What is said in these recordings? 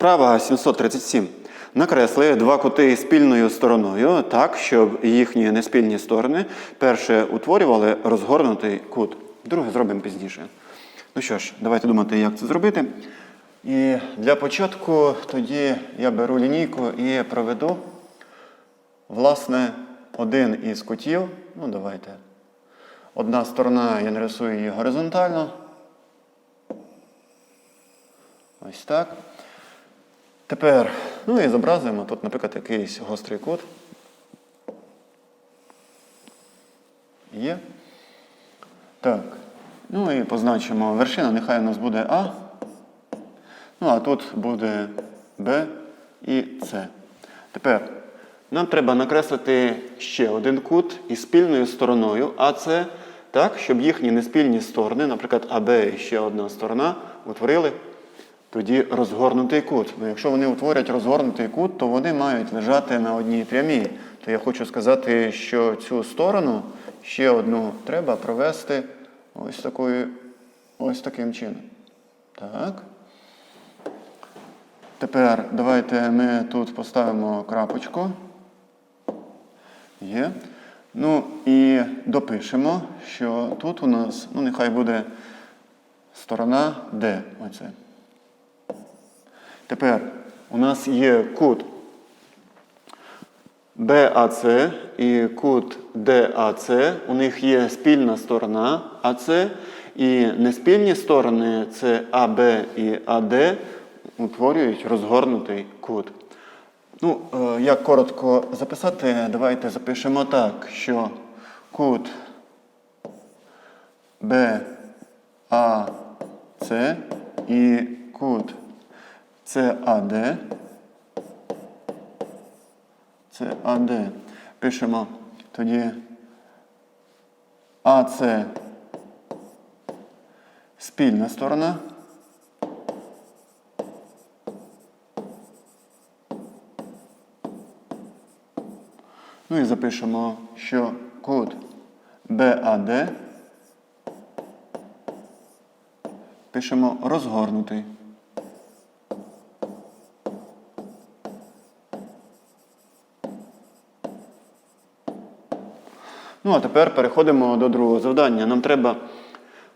Вправа 737. Накресли два кути спільною стороною так, щоб їхні неспільні сторони перше утворювали розгорнутий кут. Друге зробимо пізніше. Ну що ж, давайте думати, як це зробити. І для початку тоді я беру лінійку і проведу, власне, один із кутів. Ну, давайте. Одна сторона, я нарисую її горизонтально. Ось так. Тепер, ну і зобразуємо тут, наприклад, якийсь гострий кут. Є. Так. Ну і позначимо вершина, нехай у нас буде А. Ну, а тут буде Б і С. Тепер нам треба накреслити ще один кут із спільною стороною АС, так, щоб їхні неспільні сторони, наприклад, АБ і ще одна сторона, утворили тоді розгорнутий кут. Ну, якщо вони утворять розгорнутий кут, то вони мають лежати на одній прямій. То я хочу сказати, що цю сторону ще одну треба провести ось такою, ось таким чином. Так. Тепер давайте ми тут поставимо крапочку. Є. Ну і допишемо, що тут у нас, ну нехай буде сторона D. Оце. Тепер у нас є кут BAC і кут DAC. У них є спільна сторона AC, і неспільні сторони це АБ і АД, утворюють розгорнутий кут. Ну, е, як коротко записати, давайте запишемо так, що кут BAC і CAD. CAD. Пишемо тоді АЦ спільна сторона. Ну і запишемо, що кут BAD пишемо розгорнутий. Ну, а тепер переходимо до другого завдання. Нам треба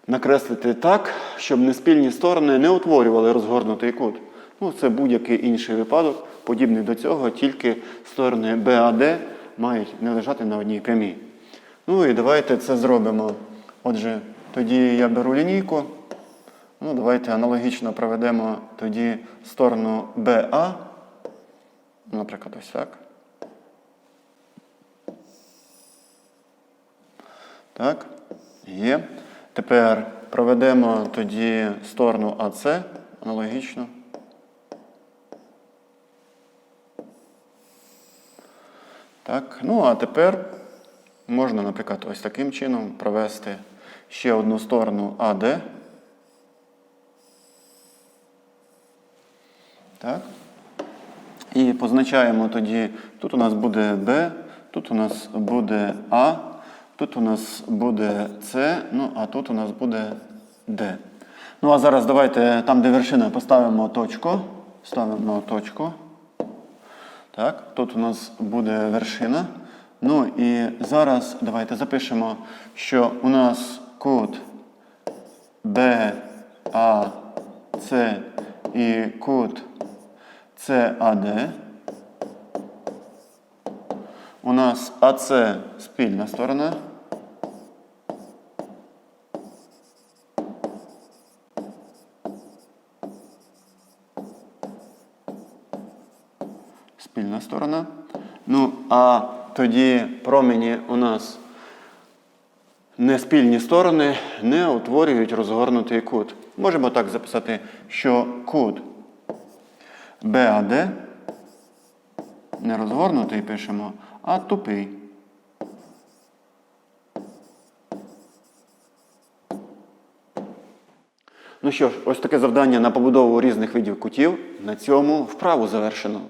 накреслити так, щоб неспільні сторони не утворювали розгорнутий кут. Ну, це будь-який інший випадок, подібний до цього, тільки сторони BAD мають не лежати на одній прямій. Ну і давайте це зробимо. Отже, тоді я беру лінійку. Ну, давайте аналогічно проведемо тоді сторону BA. Наприклад, ось так. Так, є. Тепер проведемо тоді сторону АС аналогічно. Так, ну а тепер можна, наприклад, ось таким чином провести ще одну сторону АД. Так. І позначаємо тоді, тут у нас буде Б, тут у нас буде А, тут у нас буде С, ну а тут у нас буде Д. Ну а зараз давайте там, де вершина, поставимо точку. Ставимо точку. Так, тут у нас буде вершина. Ну і зараз давайте запишемо, що у нас кут С і кут CAD. У нас АС спільна сторона. Спільна сторона. Ну, а тоді промені у нас не спільні сторони не утворюють розгорнутий кут. Можемо так записати, що кут БАД не розгорнутий пишемо, а тупий. Ну що ж, ось таке завдання на побудову різних видів кутів. На цьому вправу завершено.